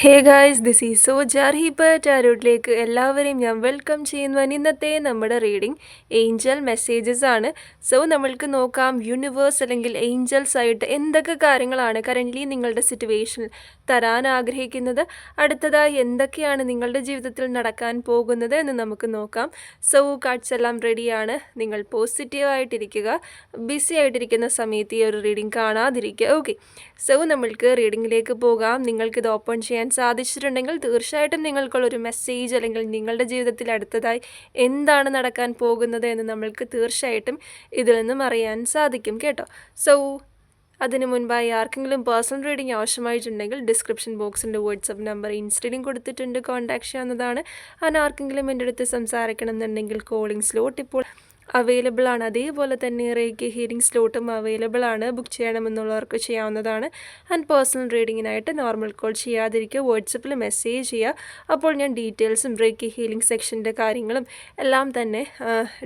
Hey guys this is so ജാർഹിബ ടാരോട്ടിലേക്ക് എല്ലാവരെയും ഞാൻ വെൽക്കം ചെയ്യുന്നു. ഇന്നത്തെ നമ്മുടെ റീഡിംഗ് ഏഞ്ചൽ മെസ്സേജസ് ആണ്. സോ നമ്മൾക്ക് നോക്കാം യൂണിവേഴ്സ് അല്ലെങ്കിൽ ഏഞ്ചൽസ് ആയിട്ട് എന്തൊക്കെ കാര്യങ്ങളാണ് കറന്റ്ലി നിങ്ങളുടെ സിറ്റുവേഷനിൽ തരാൻ ആഗ്രഹിക്കുന്നത്. അടുത്തതായി എന്തൊക്കെയാണ് നിങ്ങളുടെ ജീവിതത്തിൽ നടക്കാൻ പോകുന്നത് എന്ന് നമുക്ക് നോക്കാം. സോ കാർഡ്സ് എല്ലാം റെഡിയാണ് നിങ്ങൾ പോസിറ്റീവ് ആയിട്ടിരിക്കുക. ബിസി ആയിട്ടിരിക്കുന്ന സമയത്ത് ഈ ഒരു റീഡിംഗ് കാണാതിരിക്കുക. ഓക്കെ സോ നമ്മൾക്ക് റീഡിങ്ങിലേക്ക് പോകാം. നിങ്ങൾക്കിത് ഓപ്പൺ ചെയ്യാൻ സാധിച്ചിട്ടുണ്ടെങ്കിൽ തീർച്ചയായിട്ടും നിങ്ങൾക്കുള്ളൊരു മെസ്സേജ് അല്ലെങ്കിൽ നിങ്ങളുടെ ജീവിതത്തിൽ അടുത്തതായി എന്താണ് നടക്കാൻ പോകുന്നത് എന്ന് നമ്മൾക്ക് തീർച്ചയായിട്ടും ഇതിൽ നിന്നും അറിയാൻ സാധിക്കും കേട്ടോ. സോ അതിന് മുൻപായി ആർക്കെങ്കിലും പേഴ്സണൽ റീഡിംഗ് ആവശ്യമായിട്ടുണ്ടെങ്കിൽ ഡിസ്ക്രിപ്ഷൻ ബോക്സിന്റെ വാട്സപ്പ് നമ്പർ ഇൻസ്റ്റയിലും കൊടുത്തിട്ടുണ്ട്. കോൺടാക്ട് ചെയ്യാവുന്നതാണ്. അതിന് ആർക്കെങ്കിലും എന്റെ അടുത്ത് സംസാരിക്കണം എന്നുണ്ടെങ്കിൽ കോളിംഗ് സ്ലോട്ട് ഇപ്പോൾ അവൈലബിൾ ആണ്. അതേപോലെ തന്നെ റേക്ക് ഹീലിംഗ് സ്ലോട്ടും അവൈലബിൾ ആണ്. ബുക്ക് ചെയ്യണമെന്നുള്ളവർക്ക് ചെയ്യാവുന്നതാണ്. ആൻഡ് പേഴ്സണൽ റീഡിങ്ങിനായിട്ട് നോർമൽ കോൾ ചെയ്യാതിരിക്കുക. വാട്സപ്പിൽ മെസ്സേജ് ചെയ്യുക. അപ്പോൾ ഞാൻ ഡീറ്റെയിൽസും റേക്ക് ഹീലിംഗ് സെക്ഷന്റെ കാര്യങ്ങളും എല്ലാം തന്നെ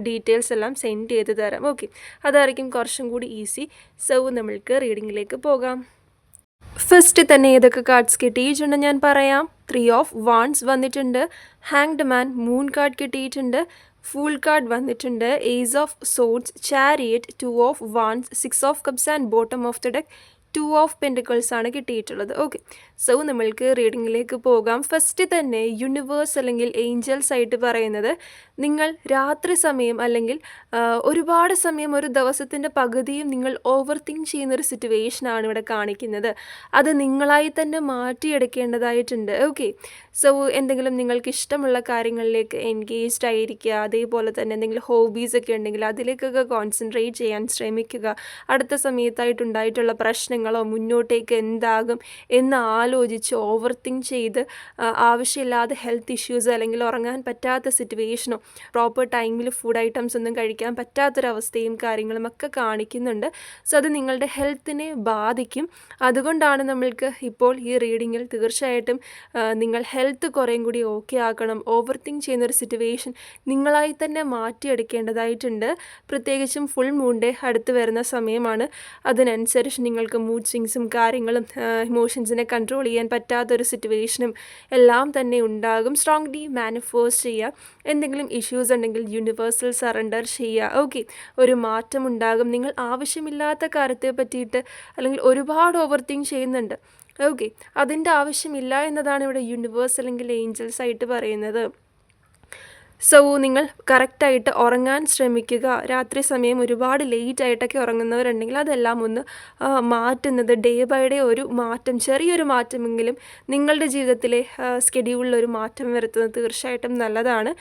ഡീറ്റെയിൽസ് എല്ലാം സെൻഡ് ചെയ്ത് തരാം. ഓക്കെ അതായിരിക്കും കുറച്ചും കൂടി ഈസി സോ നമ്മൾക്ക് റീഡിങ്ങിലേക്ക് പോകാം. ഫസ്റ്റ് തന്നെ ഏതൊക്കെ കാർഡ്സ് കിട്ടിയിട്ടുണ്ട് ഞാൻ പറയാം. ത്രീ ഓഫ് വാൺസ് വന്നിട്ടുണ്ട്. ഹാങ്ഡ് മാൻ മൂൺ കാർഡ് കിട്ടിയിട്ടുണ്ട്. ഫുൾ കാർഡ് വന്നിട്ടുണ്ട്. Ace of swords chariot two of wands six of cups and bottom of the deck two of pentacles ആണ് കിട്ടിയിട്ടുള്ളത്. ഓക്കെ സോ നമ്മൾക്ക് റീഡിങ്ങിലേക്ക് പോകാം. ഫസ്റ്റ് തന്നെ യൂണിവേഴ്സ് അല്ലെങ്കിൽ Angeles ആയിട്ട് പറയുന്നത് നിങ്ങൾ രാത്രി സമയം അല്ലെങ്കിൽ ഒരുപാട് സമയം ഒരു ദിവസത്തിന്റെ പകുതിയും നിങ്ങൾ ഓവർ തിങ്ക് ചെയ്യുന്ന ഒരു സിറ്റുവേഷനാണ് ഇവിടെ കാണിക്കുന്നത്. അത് നിങ്ങളായി തന്നെ മാറ്റിയെടുക്കേണ്ടതായിട്ടുണ്ട്. ഓക്കെ സോ എന്തെങ്കിലും നിങ്ങൾക്ക് ഇഷ്ടമുള്ള കാര്യങ്ങളിലേക്ക് എൻഗേജ്ഡ് ആയിരിക്കുക അതേപോലെ തന്നെ എന്തെങ്കിലും ഹോബീസ് ഒക്കെ ഉണ്ടെങ്കിൽ അതിലേക്കൊക്കെ കോൺസെൻട്രേറ്റ് ചെയ്യാൻ ശ്രമിക്കുക. അടുത്ത സമയത്തായിട്ടുണ്ടായിട്ടുള്ള പ്രശ്നങ്ങളോ മുന്നോട്ടേക്ക് എന്താകും എന്ന് ആലോചിച്ച് ഓവർ തിങ്ക് ചെയ്ത് ആവശ്യമില്ലാതെ ഹെൽത്ത് ഇഷ്യൂസ് അല്ലെങ്കിൽ ഉറങ്ങാൻ പറ്റാത്ത സിറ്റുവേഷനോ പ്രോപ്പർ ടൈമിൽ ഫുഡ് ഐറ്റംസ് ഒന്നും കഴിക്കാൻ പറ്റാത്തൊരവസ്ഥയും കാര്യങ്ങളും ഒക്കെ കാണിക്കുന്നുണ്ട്. സോ അത് നിങ്ങളുടെ ഹെൽത്തിനെ ബാധിക്കും. അതുകൊണ്ടാണ് നമ്മൾക്ക് ഇപ്പോൾ ഈ റീഡിങ്ങിൽ തീർച്ചയായിട്ടും നിങ്ങൾ ഹെൽത്ത് കുറേയും കൂടി ഓക്കെ ആക്കണം ഓവർ തിങ്ക് ചെയ്യുന്നൊരു സിറ്റുവേഷൻ നിങ്ങളായി തന്നെ മാറ്റിയെടുക്കേണ്ടതായിട്ടുണ്ട്. പ്രത്യേകിച്ചും ഫുൾ ഡേ അടുത്ത് വരുന്ന സമയമാണ്. അതിനനുസരിച്ച് നിങ്ങൾക്ക് മൂഡ് സ്വിങ്സും കാര്യങ്ങളും ഇമോഷൻസിനെ കൺട്രോൾ ചെയ്യാൻ പറ്റാത്തൊരു സിറ്റുവേഷനും എല്ലാം തന്നെ ഉണ്ടാകും. സ്ട്രോങ്ലി മാനിഫോസ് ചെയ്യുക എന്തെങ്കിലും ഇഷ്യൂസ് ഉണ്ടെങ്കിൽ യൂണിവേഴ്സൽ സറണ്ടർ ചെയ്യുക ഓക്കെ ഒരു മാറ്റം ഉണ്ടാകും. നിങ്ങൾ ആവശ്യമില്ലാത്ത കാര്യത്തെ പറ്റിയിട്ട് അല്ലെങ്കിൽ ഒരുപാട് ഓവർ തിങ്ക് ചെയ്യുന്നുണ്ട്. ഓക്കെ അതിന്റെ ആവശ്യമില്ല എന്നതാണ് ഇവിടെ യൂണിവേഴ്സ് അല്ലെങ്കിൽ ഏഞ്ചൽസ് ആയിട്ട് പറയുന്നത്. സോ നിങ്ങൾ കറക്റ്റായിട്ട് ഉറങ്ങാൻ ശ്രമിക്കുക. രാത്രി സമയം ഒരുപാട് ലേറ്റ് ആയിട്ടൊക്കെ ഉറങ്ങുന്നവരുണ്ടെങ്കിൽ അതെല്ലാം ഒന്ന് മാറ്റുന്നത് ഡേ ബൈ ഡേ ഒരു മാറ്റം ചെറിയൊരു മാറ്റമെങ്കിലും നിങ്ങളുടെ ജീവിതത്തിലെ സ്കെഡ്യൂളിൽ ഒരു മാറ്റം വരുത്തുന്നത് തീർച്ചയായിട്ടും നല്ലതാണ്.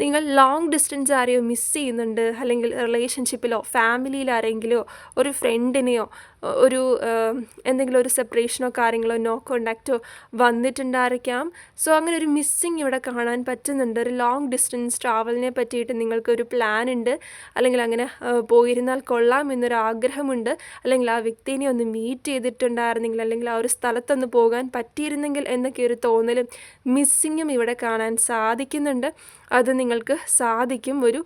നിങ്ങൾ ലോങ് ഡിസ്റ്റൻസ് ആരെയോ മിസ് ചെയ്യുന്നുണ്ട് അല്ലെങ്കിൽ റിലേഷൻഷിപ്പിലോ ഫാമിലിയിൽ ആരെങ്കിലോ ഒരു ഫ്രണ്ടിനെയോ ഒരു എന്തെങ്കിലും ഒരു സെപ്പറേഷനോ കാര്യങ്ങളോ നോ കോണ്ടാക്റ്റോ വന്നിട്ടുണ്ടായിരിക്കാം. സോ അങ്ങനെ ഒരു മിസ്സിങ് ഇവിടെ കാണാൻ പറ്റുന്നുണ്ട്. ഒരു ലോങ് ഡിസ്റ്റൻസ് ട്രാവലിനെ പറ്റിയിട്ട് നിങ്ങൾക്കൊരു പ്ലാൻ ഉണ്ട്. അല്ലെങ്കിൽ അങ്ങനെ പോയിരുന്നാൽ കൊള്ളാം എന്നൊരു ആഗ്രഹമുണ്ട് അല്ലെങ്കിൽ ആ വ്യക്തിനെ ഒന്ന് മീറ്റ് ചെയ്തിട്ടുണ്ടായിരുന്നെങ്കിൽ അല്ലെങ്കിൽ ആ ഒരു സ്ഥലത്തൊന്ന് പോകാൻ പറ്റിയിരുന്നെങ്കിൽ എന്നൊക്കെ ഒരു തോന്നലും മിസ്സിങ്ങും ഇവിടെ കാണാൻ സാധിക്കുന്നുണ്ട്. അത് നിങ്ങൾക്ക് സാധിക്കും. ഒരു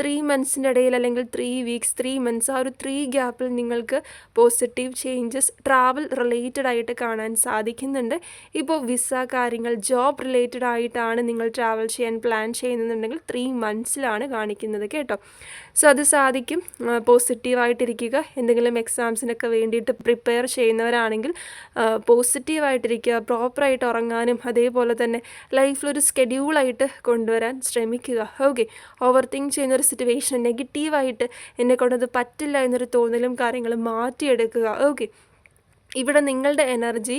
ത്രീ മന്ത്സിന്റെ ഇടയിൽ അല്ലെങ്കിൽ ത്രീ വീക്സ് ത്രീ മന്ത്സ് ആ ഒരു ത്രീ ഗ്യാപ്പിൽ നിങ്ങൾക്ക് പോസിറ്റീവ് ചേഞ്ചസ് ട്രാവൽ റിലേറ്റഡ് ആയിട്ട് കാണാൻ സാധിക്കുന്നുണ്ട്. ഇപ്പോൾ വിസ കാര്യങ്ങൾ ജോബ് റിലേറ്റഡ് ആയിട്ടാണ് നിങ്ങൾ ട്രാവൽ ചെയ്യാൻ പ്ലാൻ ചെയ്യുന്നുണ്ടെങ്കിൽ ത്രീ മന്ത്സിലാണ് കാണിക്കുന്നത് കേട്ടോ. സോ അത് സാധിക്കും. പോസിറ്റീവായിട്ടിരിക്കുക എന്തെങ്കിലും എക്സാംസിനൊക്കെ വേണ്ടിയിട്ട് പ്രിപ്പയർ ചെയ്യുന്നവരാണെങ്കിൽ പോസിറ്റീവായിട്ടിരിക്കുക പ്രോപ്പറായിട്ട് ഉറങ്ങാനും അതേപോലെ തന്നെ ലൈഫിലൊരു സ്കെഡ്യൂളായിട്ട് കൊണ്ടുവരാൻ ശ്രമിക്കുക. ഓക്കെ ഓവർ തിങ്ക് ചെയ്യുന്ന ഒരു സിറ്റുവേഷൻ നെഗറ്റീവായിട്ട് എന്നെ കൊണ്ടത് പറ്റില്ല എന്നൊരു തോന്നലും കാര്യങ്ങളും മാറ്റിയെടുക്കുക. ഓക്കെ ഇവിടെ നിങ്ങളുടെ എനർജി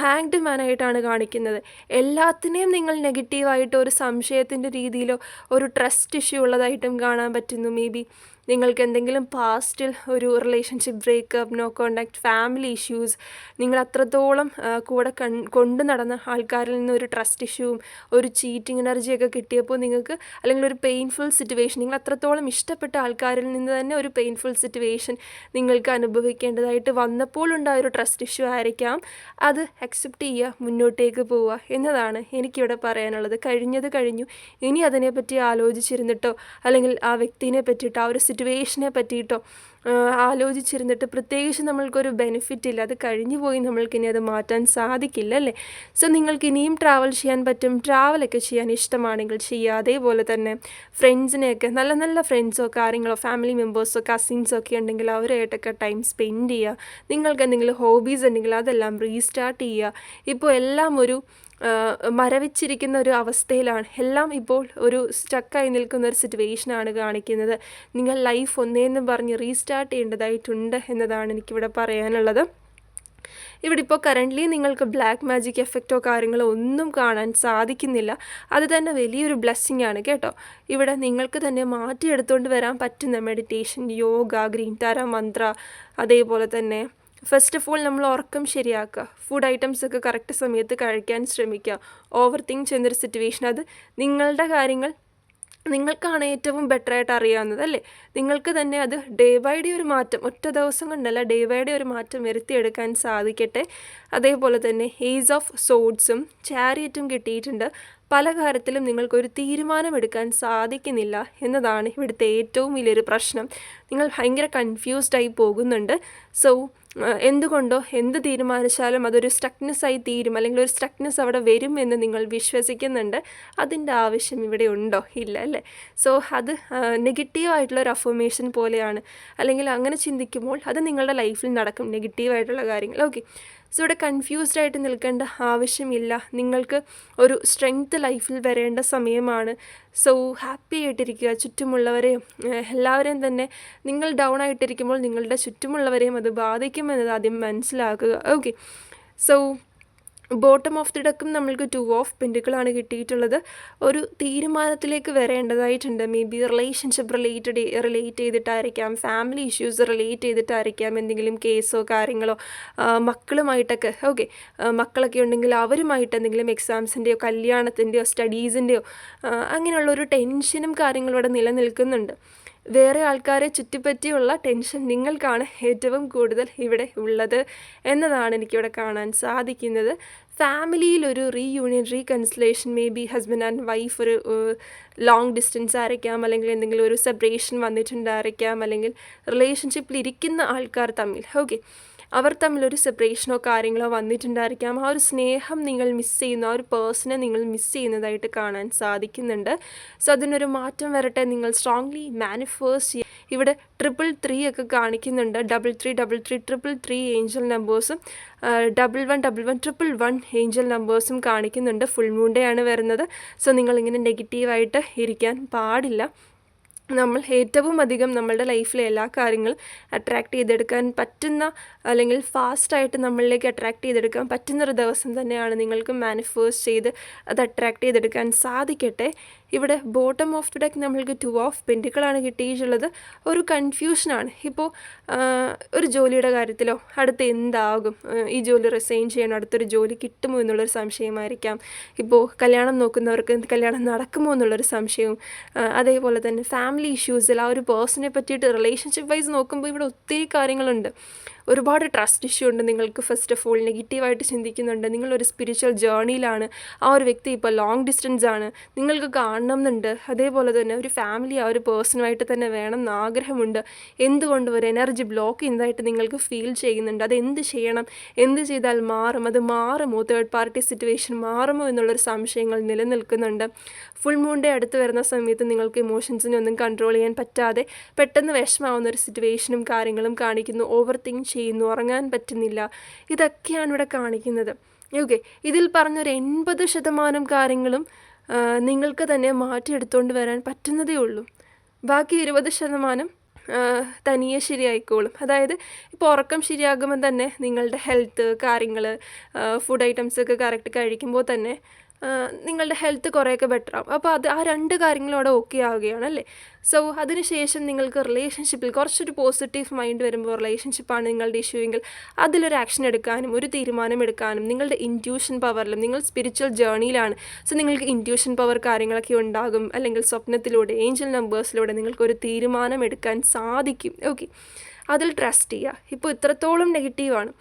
ഹാങ്ഡ് മാനായിട്ടാണ് കാണിക്കുന്നത്. എല്ലാത്തിനെയും നിങ്ങൾ നെഗറ്റീവായിട്ട് ഒരു സംശയത്തിന്റെ രീതിയിലോ ഒരു ട്രസ്റ്റ് ഇഷ്യൂ ഉള്ളതായിട്ടും കാണാൻ പറ്റുന്നു. മേ ബി നിങ്ങൾക്ക് എന്തെങ്കിലും പാസ്റ്റിൽ ഒരു relationship breakup no contact family issues നിങ്ങൾ അത്രത്തോളം കൂടെ കൺ കൊണ്ടു നടന്ന ആൾക്കാരിൽ നിന്ന് ഒരു ട്രസ്റ്റ് ഇഷ്യൂവും ഒരു ചീറ്റിംഗ് എനർജിയൊക്കെ കിട്ടിയപ്പോൾ നിങ്ങൾക്ക് അല്ലെങ്കിൽ ഒരു പെയിൻഫുൾ സിറ്റുവേഷൻ നിങ്ങൾ അത്രത്തോളം ഇഷ്ടപ്പെട്ട ആൾക്കാരിൽ നിന്ന് തന്നെ ഒരു പെയിൻഫുൾ സിറ്റുവേഷൻ നിങ്ങൾക്ക് അനുഭവിക്കേണ്ടതായിട്ട് വന്നപ്പോൾ ഉണ്ടായ ഒരു ട്രസ്റ്റ് ഇഷ്യൂ ആയിരിക്കാം. അത് അക്സെപ്റ്റ് ചെയ്യുക മുന്നോട്ടേക്ക് പോവുക എന്നതാണ് എനിക്കിവിടെ പറയാനുള്ളത്. കഴിഞ്ഞത് കഴിഞ്ഞു. ഇനി അതിനെപ്പറ്റി ആലോചിച്ചിരുന്നിട്ടോ? അല്ലെങ്കിൽ ആ വ്യക്തിനെ പറ്റിയിട്ടോ ആ ഒരു സിറ്റുവേഷനെ പറ്റിയിട്ടോ ആലോചിച്ചിരുന്നിട്ട് പ്രത്യേകിച്ച് നമ്മൾക്കൊരു ബെനിഫിറ്റ് ഇല്ല. അത് കഴിഞ്ഞു പോയി നമ്മൾക്കിനി അത് മാറ്റാൻ സാധിക്കില്ല അല്ലേ? സോ നിങ്ങൾക്ക് ഇനിയും ട്രാവൽ ചെയ്യാൻ പറ്റും. ട്രാവലൊക്കെ ചെയ്യാൻ ഇഷ്ടമാണെങ്കിൽ ചെയ്യുക. അതേപോലെ തന്നെ ഫ്രണ്ട്സിനെയൊക്കെ നല്ല നല്ല ഫ്രണ്ട്സോ കാര്യങ്ങളോ ഫാമിലി മെമ്പേഴ്സോ കസിൻസോ ഒക്കെ ഉണ്ടെങ്കിൽ അവരായിട്ടൊക്കെ ടൈം സ്പെൻഡ് ചെയ്യുക. നിങ്ങൾക്ക് എന്തെങ്കിലും ഹോബീസ് ഉണ്ടെങ്കിൽ അതെല്ലാം റീസ്റ്റാർട്ട് ചെയ്യുക. ഇപ്പോൾ എല്ലാം ഒരു മരവിച്ചിരിക്കുന്ന ഒരു അവസ്ഥയിലാണ്. എല്ലാം ഇപ്പോൾ ഒരു സ്റ്റക്കായി നിൽക്കുന്ന ഒരു സിറ്റുവേഷനാണ് കാണിക്കുന്നത്. നിങ്ങൾ ലൈഫ് ഒന്നേന്ന് പറഞ്ഞ് റീസ്റ്റാർട്ട് ചെയ്യേണ്ടതായിട്ടുണ്ട് എന്നതാണ് എനിക്കിവിടെ പറയാനുള്ളത്. ഇവിടെ ഇപ്പോൾ കറന്റ്ലി നിങ്ങൾക്ക് ബ്ലാക്ക് മാജിക് എഫക്റ്റോ കാര്യങ്ങളോ ഒന്നും കാണാൻ സാധിക്കുന്നില്ല. അത് തന്നെ വലിയൊരു ബ്ലെസ്സിങ് ആണ് കേട്ടോ. ഇവിടെ നിങ്ങൾക്ക് തന്നെ മാറ്റിയെടുത്തുകൊണ്ട് വരാൻ പറ്റുന്ന മെഡിറ്റേഷൻ യോഗ ഗ്രീൻ താര മന്ത്ര അതേപോലെ തന്നെ ഫസ്റ്റ് ഓഫ് ഓൾ നമ്മൾ ഉറക്കം ശരിയാക്കുക. ഫുഡ് ഐറ്റംസ് ഒക്കെ കറക്റ്റ് സമയത്ത് കഴിക്കാൻ ശ്രമിക്കുക. ഓവർ തിങ്ക് ചെയ്യുന്നൊരു സിറ്റുവേഷൻ അത് നിങ്ങളുടെ കാര്യങ്ങൾ നിങ്ങൾക്കാണ് ഏറ്റവും ബെറ്റർ ആയിട്ട് അറിയാവുന്നത് അല്ലേ? നിങ്ങൾക്ക് തന്നെ അത് ഡേ ബൈ ഡേ ഒരു മാറ്റം ഒറ്റ ദിവസം കൊണ്ടല്ല ഡേ ബൈ ഡേ ഒരു മാറ്റം വരുത്തിയെടുക്കാൻ സാധിക്കട്ടെ. അതേപോലെ തന്നെ ഏസ് ഓഫ് സോഡ്സും ചാരിയറ്റും കിട്ടിയിട്ടുണ്ട്. പല കാര്യത്തിലും നിങ്ങൾക്കൊരു തീരുമാനമെടുക്കാൻ സാധിക്കുന്നില്ല എന്നതാണ് ഇവിടുത്തെ ഏറ്റവും വലിയൊരു പ്രശ്നം. നിങ്ങൾ ഭയങ്കര കൺഫ്യൂസ്ഡായി പോകുന്നുണ്ട്. സോ എന്തുകൊണ്ടോ എന്ത് തീരുമാനിച്ചാലും അതൊരു സ്റ്റക്നെസ് ആയി തീരും അല്ലെങ്കിൽ ഒരു സ്റ്റക്നെസ് അവിടെ വരും എന്ന് നിങ്ങൾ വിശ്വസിക്കുന്നുണ്ട്. അതിന്റെ ആവശ്യം ഇവിടെ ഉണ്ടോ? ഇല്ല അല്ലേ? സോ അത് നെഗറ്റീവ് ആയിട്ടുള്ള ഒരു അഫോമേഷൻ പോലെയാണ്. അല്ലെങ്കിൽ അങ്ങനെ ചിന്തിക്കുമ്പോൾ അത് നിങ്ങളുടെ ലൈഫിൽ നടക്കും നെഗറ്റീവായിട്ടുള്ള കാര്യങ്ങൾ. ഓക്കെ സോ ഇവിടെ കൺഫ്യൂസ്ഡ് ആയിട്ട് നിൽക്കേണ്ട ആവശ്യമില്ല. നിങ്ങൾക്ക് ഒരു സ്ട്രെങ്ത് ലൈഫിൽ വരേണ്ട സമയമാണ്. സോ ഹാപ്പി ആയിട്ടിരിക്കുക. ചുറ്റുമുള്ളവരെയും എല്ലാവരെയും തന്നെ നിങ്ങൾ ഡൗൺ ആയിട്ടിരിക്കുമ്പോൾ നിങ്ങളുടെ ചുറ്റുമുള്ളവരെയും അത് ബാധിക്കുമെന്നത് ആദ്യം മനസ്സിലാക്കുക. Okay so bottom of the ഡക്കും നമ്മൾക്ക് ടു ഓഫ് പെന്റുകളാണ് കിട്ടിയിട്ടുള്ളത് ഒരു തീരുമാനത്തിലേക്ക് വരേണ്ടതായിട്ടുണ്ട്. Maybe relationship related relate ചെയ്തിട്ടായിരിക്കാം ഫാമിലി ഇഷ്യൂസ് റിലേറ്റ് ചെയ്തിട്ടായിരിക്കാം എന്തെങ്കിലും കേസോ കാര്യങ്ങളോ മക്കളുമായിട്ടൊക്കെ ഓക്കെ മക്കളൊക്കെ ഉണ്ടെങ്കിൽ അവരുമായിട്ട് എന്തെങ്കിലും എക്സാംസിന്റെയോ കല്യാണത്തിന്റെയോ സ്റ്റഡീസിന്റെയോ അങ്ങനെയുള്ള ഒരു ടെൻഷനും കാര്യങ്ങളും ഇവിടെ നിലനിൽക്കുന്നുണ്ട്. വേറെ ആൾക്കാരെ ചുറ്റിപ്പറ്റിയുള്ള ടെൻഷൻ നിങ്ങൾക്കാണ് ഏറ്റവും കൂടുതൽ ഇവിടെ ഉള്ളത് എന്നതാണ് എനിക്കിവിടെ കാണാൻ സാധിക്കുന്നത്. ഫാമിലിയിൽ ഒരു reunion reconciliation maybe husband and wife ഒരു ലോങ് ഡിസ്റ്റൻസ് ആയിരിക്കാം അല്ലെങ്കിൽ എന്തെങ്കിലും ഒരു സെപ്പറേഷൻ വന്നിട്ടുണ്ടായിരിക്കാം അല്ലെങ്കിൽ റിലേഷൻഷിപ്പിൽ ഇരിക്കുന്ന ആൾക്കാർ തമ്മിൽ. ഓക്കെ അവർ തമ്മിലൊരു സെപ്പറേഷനോ കാര്യങ്ങളോ വന്നിട്ടുണ്ടായിരിക്കാം. ആ ഒരു സ്നേഹം നിങ്ങൾ മിസ് ചെയ്യുന്ന ആ ഒരു പേഴ്സണെ നിങ്ങൾ മിസ് ചെയ്യുന്നതായിട്ട് കാണാൻ സാധിക്കുന്നുണ്ട്. സോ അതിനൊരു മാറ്റം വരട്ടെ നിങ്ങൾ സ്ട്രോങ്ലി മാനിഫേഴ്സ് ഇവിടെ ട്രിപ്പിൾ ത്രീ ഒക്കെ കാണിക്കുന്നുണ്ട്. Double three double three triple three angel നമ്പേഴ്സും double one double one triple one angel നമ്പേഴ്സും കാണിക്കുന്നുണ്ട്. ഫുൾ മൂണ്ടയാണ് വരുന്നത്. സോ നിങ്ങളിങ്ങനെ നെഗറ്റീവായിട്ട് ഇരിക്കാൻ പാടില്ല. നമ്മൾ ഏറ്റവും അധികം നമ്മളുടെ ലൈഫിലെ എല്ലാ കാര്യങ്ങളും അട്രാക്റ്റ് ചെയ്തെടുക്കാൻ പറ്റുന്ന അല്ലെങ്കിൽ ഫാസ്റ്റായിട്ട് നമ്മളിലേക്ക് അട്രാക്റ്റ് ചെയ്തെടുക്കാൻ പറ്റുന്നൊരു ദിവസം തന്നെയാണ് നിങ്ങൾക്ക് മാനിഫേഴ്സ് ചെയ്ത് അത് അട്രാക്റ്റ് ചെയ്തെടുക്കാൻ സാധിക്കട്ടെ. ഇവിടെ ബോട്ടം ഓഫ് ദി ഡെക്ക് നമ്മൾക്ക് ടു ഓഫ് പെന്റുകളാണ് കിട്ടിയിട്ടുള്ളത്. ഒരു കൺഫ്യൂഷനാണ് ഇപ്പോൾ ഒരു ജോലിയുടെ കാര്യത്തിലോ അടുത്ത് എന്താകും? ഈ ജോലി റിസൈൻ ചെയ്യണം അടുത്തൊരു ജോലി കിട്ടുമോ എന്നുള്ളൊരു സംശയമായിരിക്കാം. ഇപ്പോൾ കല്യാണം നോക്കുന്നവർക്ക് കല്യാണം നടക്കുമോ എന്നുള്ളൊരു സംശയവും അതേപോലെ തന്നെ ഫാമിലി ഇഷ്യൂസിൽ ആ ഒരു പേഴ്സണെ പറ്റിയിട്ട് റിലേഷൻഷിപ്പ് വൈസ് നോക്കുമ്പോൾ ഇവിടെ ഒത്തിരി കാര്യങ്ങളുണ്ട്. ഒരുപാട് ട്രസ്റ്റ് ഇഷ്യൂ ഉണ്ട് നിങ്ങൾക്ക്. ഫസ്റ്റ് ഓഫ് ഓൾ നെഗറ്റീവായിട്ട് ചിന്തിക്കുന്നുണ്ട്. നിങ്ങളൊരു സ്പിരിച്വൽ ജേർണിയിലാണ് ആ ഒരു വ്യക്തി ഇപ്പോൾ ലോങ് ഡിസ്റ്റൻസ് ആണ്. നിങ്ങൾക്ക് കാണണം എന്നുണ്ട് അതേപോലെ തന്നെ ഒരു ഫാമിലി ആ ഒരു പേഴ്സണുമായിട്ട് തന്നെ വേണം എന്ന് ആഗ്രഹമുണ്ട്. എന്തുകൊണ്ട് ഒരു എനർജി ബ്ലോക്ക് ചെയ്യുന്നതായിട്ട് നിങ്ങൾക്ക് ഫീൽ ചെയ്യുന്നുണ്ട്? അത് എന്ത് ചെയ്യണം? എന്ത് ചെയ്താൽ മാറും? അത് മാറുമോ? തേർഡ് പാർട്ടി സിറ്റുവേഷൻ മാറുമോ എന്നുള്ളൊരു സംശയങ്ങൾ നിലനിൽക്കുന്നുണ്ട്. ഫുൾ മൂണിന്റെ അടുത്ത് വരുന്ന സമയത്ത് നിങ്ങൾക്ക് ഇമോഷൻസിനെ ഒന്നും കൺട്രോൾ ചെയ്യാൻ പറ്റാതെ പെട്ടെന്ന് വിഷമാവുന്ന ഒരു സിറ്റുവേഷനും കാര്യങ്ങളും കാണിക്കുന്നു. ഓവർ തിങ്ക് ചെയ്യുന്നു. ഉറങ്ങാൻ പറ്റുന്നില്ല. ഇതൊക്കെയാണ് ഇവിടെ കാണിക്കുന്നത്. ഓക്കെ ഇതിൽ പറഞ്ഞൊരു എൺപത് ശതമാനം കാര്യങ്ങളും നിങ്ങൾക്ക് തന്നെ മാറ്റിയെടുത്തുകൊണ്ട് വരാൻ പറ്റുന്നതേ ഉള്ളൂ. ബാക്കി ഇരുപത് ശതമാനം തനിയെ ശരിയായിക്കോളും. അതായത് ഇപ്പോൾ ഉറക്കം ശരിയാകുമ്പോൾ തന്നെ നിങ്ങളുടെ ഹെൽത്ത് കാര്യങ്ങൾ ഫുഡ് ഐറ്റംസ് ഒക്കെ കറക്റ്റ് കഴിക്കുമ്പോൾ തന്നെ നിങ്ങളുടെ ഹെൽത്ത് കുറേയൊക്കെ ബെറ്റർ ആവും. അപ്പോൾ അത് ആ രണ്ട് കാര്യങ്ങളോടെ ഓക്കെ ആവുകയാണ് അല്ലേ? സോ അതിനുശേഷം നിങ്ങൾക്ക് റിലേഷൻഷിപ്പിൽ കുറച്ചൊരു പോസിറ്റീവ് മൈൻഡ് വരുമ്പോൾ റിലേഷൻഷിപ്പാണ് നിങ്ങളുടെ ഇഷ്യൂ എങ്കിൽ അതിലൊരു ആക്ഷൻ എടുക്കാനും ഒരു തീരുമാനം എടുക്കാനും നിങ്ങളുടെ ഇന്റ്യൂഷൻ പവറിലും നിങ്ങൾ സ്പിരിച്വൽ ജേർണിയിലാണ് സോ നിങ്ങൾക്ക് ഇന്റ്യൂഷൻ പവർ കാര്യങ്ങളൊക്കെ ഉണ്ടാകും. അല്ലെങ്കിൽ സ്വപ്നത്തിലൂടെ ഏഞ്ചൽ നമ്പേഴ്സിലൂടെ നിങ്ങൾക്കൊരു തീരുമാനം എടുക്കാൻ സാധിക്കും. ഓക്കെ അതിൽ ട്രസ്റ്റ് ചെയ്യുക. ഇപ്പോൾ ഇത്രത്തോളം നെഗറ്റീവാണ്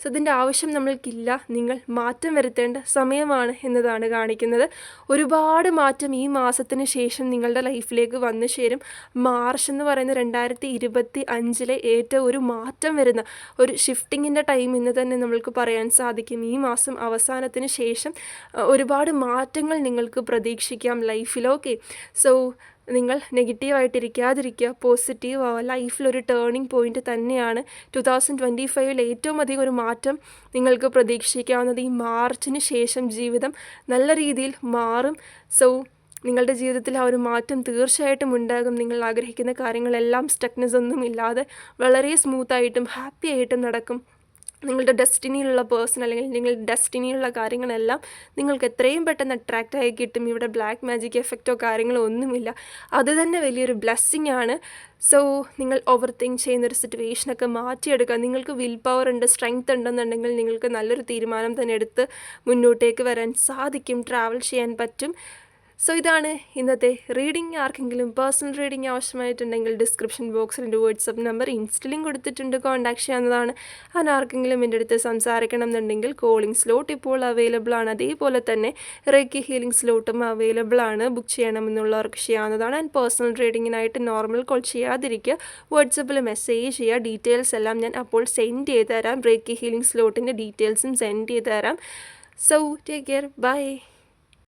സോ ഇതിന്റെ ആവശ്യം നമ്മൾക്കില്ല. നിങ്ങൾ മാറ്റം വരുത്തേണ്ട സമയമാണ് എന്നതാണ് കാണിക്കുന്നത്. ഒരുപാട് മാറ്റം ഈ മാസത്തിന് ശേഷം നിങ്ങളുടെ ലൈഫിലേക്ക് വന്നു ചേരും. മാർച്ച് എന്ന് പറയുന്ന രണ്ടായിരത്തി ഇരുപത്തി അഞ്ചിലെ ഏറ്റവും ഒരു മാറ്റം വരുന്ന ഒരു ഷിഫ്റ്റിങ്ങിന്റെ ടൈം എന്ന് തന്നെ നമ്മൾക്ക് പറയാൻ സാധിക്കും. ഈ മാസം അവസാനത്തിന് ശേഷം ഒരുപാട് മാറ്റങ്ങൾ നിങ്ങൾക്ക് പ്രതീക്ഷിക്കാം ലൈഫിൽ. ഓക്കെ സോ നിങ്ങൾ നെഗറ്റീവായിട്ടിരിക്കാതിരിക്കുക പോസിറ്റീവ് ആവുക ലൈഫിലൊരു ടേണിംഗ് പോയിന്റ് തന്നെയാണ് ടു തൗസൻഡ് ട്വന്റി ഫൈവിൽ ഏറ്റവും അധികം ഒരു മാറ്റം നിങ്ങൾക്ക് പ്രതീക്ഷിക്കാവുന്നത് ഈ മാർച്ചിന് ശേഷം ജീവിതം നല്ല രീതിയിൽ മാറും. സോ നിങ്ങളുടെ ജീവിതത്തിൽ ആ ഒരു മാറ്റം തീർച്ചയായിട്ടും ഉണ്ടാകും. നിങ്ങൾ ആഗ്രഹിക്കുന്ന കാര്യങ്ങളെല്ലാം സ്റ്റക്നെസ് ഒന്നും ഇല്ലാതെ വളരെ സ്മൂത്തായിട്ടും ഹാപ്പി ആയിട്ടും നടക്കും. നിങ്ങളുടെ ഡെസ്റ്റിനിയിലുള്ള പേഴ്സൺ അല്ലെങ്കിൽ നിങ്ങളുടെ ഡെസ്റ്റിനിയിലുള്ള കാര്യങ്ങളെല്ലാം നിങ്ങൾക്ക് എത്രയും പെട്ടെന്ന് അട്രാക്റ്റ് ആയി കിട്ടും. ഇവിടെ ബ്ലാക്ക് മാജിക് എഫക്റ്റോ കാര്യങ്ങളോ ഒന്നുമില്ല. അത് തന്നെ വലിയൊരു ബ്ലെസ്സിങ് ആണ്. സോ നിങ്ങൾ ഓവർ തിങ്ക് ചെയ്യുന്നൊരു സിറ്റുവേഷനൊക്കെ മാറ്റിയെടുക്കുക. നിങ്ങൾക്ക് വിൽ പവർ ഉണ്ട് സ്ട്രെങ്ത് ഉണ്ടെന്നുണ്ടെങ്കിൽ നിങ്ങൾക്ക് നല്ലൊരു തീരുമാനം തന്നെ എടുത്ത് മുന്നോട്ടേക്ക് വരാൻ സാധിക്കും. ട്രാവൽ ചെയ്യാൻ പറ്റും. സോ ഇതാണ് ഇന്നത്തെ റീഡിംഗ് ആർക്കെങ്കിലും പേഴ്സണൽ റീഡിംഗ് ആവശ്യമായിട്ടുണ്ടെങ്കിൽ ഡിസ്ക്രിപ്ഷൻ ബോക്സിൽ എന്റെ വാട്സപ്പ് നമ്പർ ഇൻസ്റ്റലിലും കൊടുത്തിട്ടുണ്ട്. കോൺടാക്ട് ചെയ്യാവുന്നതാണ്. അതിന് ആർക്കെങ്കിലും എന്റെ അടുത്ത് സംസാരിക്കണം എന്നുണ്ടെങ്കിൽ കോളിംഗ് സ്ലോട്ട് ഇപ്പോൾ അവൈലബിൾ ആണ്. അതേപോലെ തന്നെ റേക്കി ഹീലിംഗ് സ്ലോട്ടും അവൈലബിൾ ആണ്. ബുക്ക് ചെയ്യണമെന്നുള്ളവർക്ക് ചെയ്യാവുന്നതാണ്. ആൻഡ് പേഴ്സണൽ റീഡിങ്ങിനായിട്ട് നോർമൽ കോൾ ചെയ്യാതിരിക്കുക. വാട്സപ്പിൽ മെസ്സേജ് ചെയ്യുക. ഡീറ്റെയിൽസ് എല്ലാം ഞാൻ അപ്പോൾ സെൻഡ് ചെയ്ത് തരാം റേക്കി ഹീലിംഗ് സ്ലോട്ടിന്റെ ഡീറ്റെയിൽസും സെൻഡ് ചെയ്ത് തരാം സോ ടേക്ക് കെയർ ബൈ